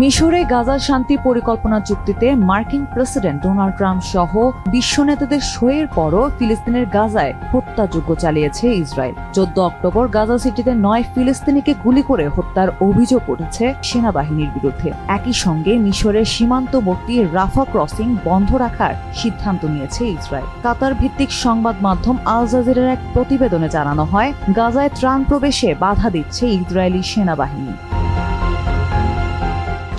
মিশরে গাজার শান্তি পরিকল্পনা চুক্তিতে মার্কিন প্রেসিডেন্ট ডোনাল্ড ট্রাম্প সহ বিশ্ব নেতাদের সইয়ের পরও ফিলিস্তিনের গাজায় হত্যাযজ্ঞ চালিয়েছে ইসরায়েল। চোদ্দ অক্টোবর গাজা সিটিতে নয় ফিলিস্তিনিকে গুলি করে হত্যার অভিযোগ উঠেছে সেনাবাহিনীর বিরুদ্ধে। একই সঙ্গে মিশরের সীমান্তবর্তী রাফা ক্রসিং বন্ধ রাখার সিদ্ধান্ত নিয়েছে ইসরায়েল। কাতার ভিত্তিক সংবাদ মাধ্যম আল জাজিরার এক প্রতিবেদনে জানানো হয়, গাজায় ত্রাণ প্রবেশে বাধা দিচ্ছে ইসরায়েলি সেনাবাহিনী।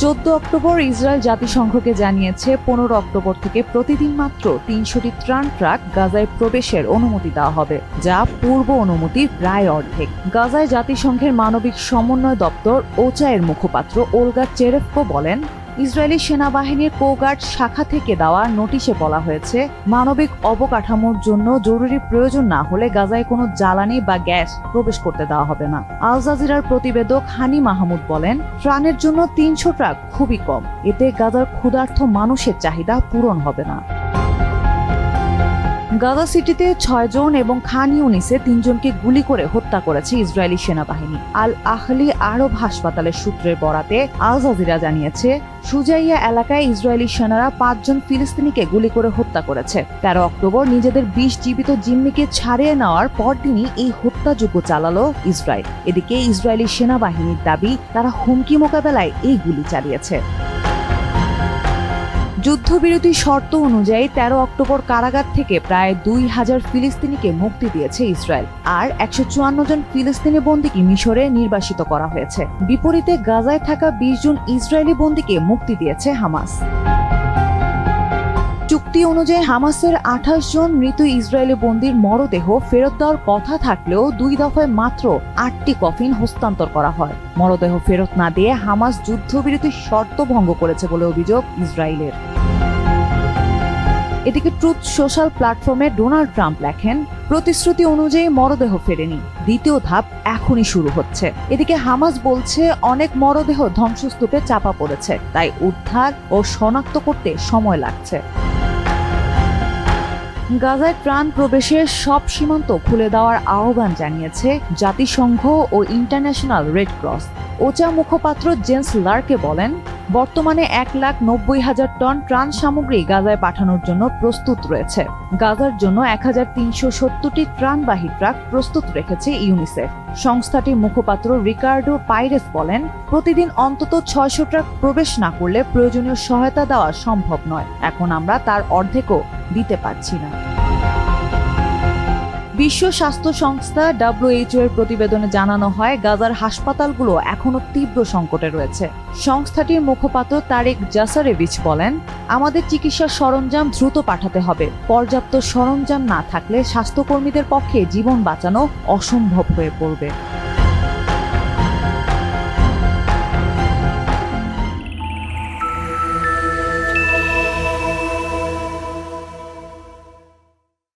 চোদ্দ অক্টোবর ইসরায়েল জাতিসংঘকে জানিয়েছে, পনেরো অক্টোবর থেকে প্রতিদিন মাত্র তিনশোটি ত্রাণ ট্রাক গাজায় প্রবেশের অনুমতি দেওয়া হবে, যা পূর্ব অনুমতির প্রায় অর্ধেক। গাজায় জাতিসংঘের মানবিক সমন্বয় দপ্তর ওচায়ের মুখপাত্র ওলগা চেরেফকো বলেন ইসরায়েলি সেনাবাহিনীর কোগার্ড শাখা থেকে দেওয়া নোটিশে বলা হয়েছে, মানবিক অবকাঠামোর জন্য জরুরি প্রয়োজন না হলে গাজায় কোনো জ্বালানি বা গ্যাস প্রবেশ করতে দেওয়া হবে না। আল জাজিরার প্রতিবেদক হানি মাহমুদ বলেন, ত্রাণের জন্য তিনশো ট্রাক খুবই কম। এতে গাজার ক্ষুধার্থ মানুষের চাহিদা পূরণ হবে না। গাজা সিটিতে ছয়জন এবং খান ইউনিসে তিনজনকে গুলি করে হত্যা করেছে ইসরায়েলি সেনাবাহিনী। আল আহলি আরব হাসপাতালের সূত্রের বরাতে আল জাজিরা জানিয়েছে, সুজাইয়া এলাকায় ইসরায়েলি সেনারা পাঁচজন ফিলিস্তিনিকে গুলি করে হত্যা করেছে। তেরো অক্টোবর নিজেদের বিশ জীবিত জিম্মিকে ছাড়িয়ে নেওয়ার পরদিনই এই হত্যাযজ্ঞ চালালো ইসরায়েল। এদিকে ইসরায়েলি সেনাবাহিনীর দাবি, তারা হুমকি মোকাবেলায় এই গুলি চালিয়েছে। যুদ্ধবিরতি শর্ত অনুযায়ী তেরো অক্টোবর কারাগার থেকে প্রায় দুই হাজার ফিলিস্তিনিকে মুক্তি দিয়েছে ইসরায়েল। আর একশো চুয়ান্ন জন ফিলিস্তিনি বন্দীকে মিশরে নির্বাসিত করা হয়েছে। বিপরীতে গাজায় থাকা বিশ জন ইসরায়েলি বন্দীকে মুক্তি দিয়েছে হামাস। চুক্তি অনুযায়ী হামাসের আঠাশ জন মৃত ইসরায়েলি বন্দির মরদেহ ফেরত দেওয়ার কথা থাকলেও দুই দফায় মাত্র আটটি কফিন হস্তান্তর করা হয়। মরদেহ ফেরত না দিয়ে হামাস যুদ্ধবিরতির শর্ত ভঙ্গ করেছে বলে অভিযোগ ইসরায়েলের। এদিকে ট্রুথ সোশ্যাল প্ল্যাটফর্মে ডোনাল্ড ট্রাম্প লেখেন, প্রতিশ্রুতি অনুযায়ী মরদেহ ফেরেনি। দ্বিতীয় ধাপ এখনই শুরু হচ্ছে। এদিকে হামাস বলছে, অনেক মরদেহ ধ্বংসস্তূপে চাপা পড়েছে। তাই উদ্ধার ও শনাক্ত করতে সময় লাগছে। গাজায় ত্রাণ প্রবেশের সব সীমান্ত খুলে দেওয়ার আহ্বান জানিয়েছে জাতিসংঘ ও ইন্টারন্যাশনাল রেড ক্রস। ওচা মুখপাত্র জেন্স লার্কে বলেন, বর্তমানে এক লাখ নব্বই হাজার টন ত্রাণ সামগ্রী গাজায় পাঠানোর জন্য প্রস্তুত রয়েছে। গাজার জন্য এক হাজার তিনশো সত্তরটি ত্রাণবাহী ট্রাক প্রস্তুত রেখেছে ইউনিসেফ। সংস্থাটির মুখপাত্র রিকার্ডো পাইরেস বলেন, প্রতিদিন অন্তত ছয়শো ট্রাক প্রবেশ না করলে প্রয়োজনীয় সহায়তা দেওয়া সম্ভব নয়। এখন আমরা তার অর্ধেকও দিতে পারছি না। বিশ্ব স্বাস্থ্য সংস্থা ডাব্লিউএইচও এর প্রতিবেদনে জানানো হয়, গাজার হাসপাতালগুলো এখনও তীব্র সংকটে রয়েছে। সংস্থাটির মুখপাত্র তারেক জাসারেভিচ বলেন, আমাদের চিকিৎসার সরঞ্জাম দ্রুত পাঠাতে হবে। পর্যাপ্ত সরঞ্জাম না থাকলে স্বাস্থ্যকর্মীদের পক্ষে জীবন বাঁচানো অসম্ভব হয়ে পড়বে।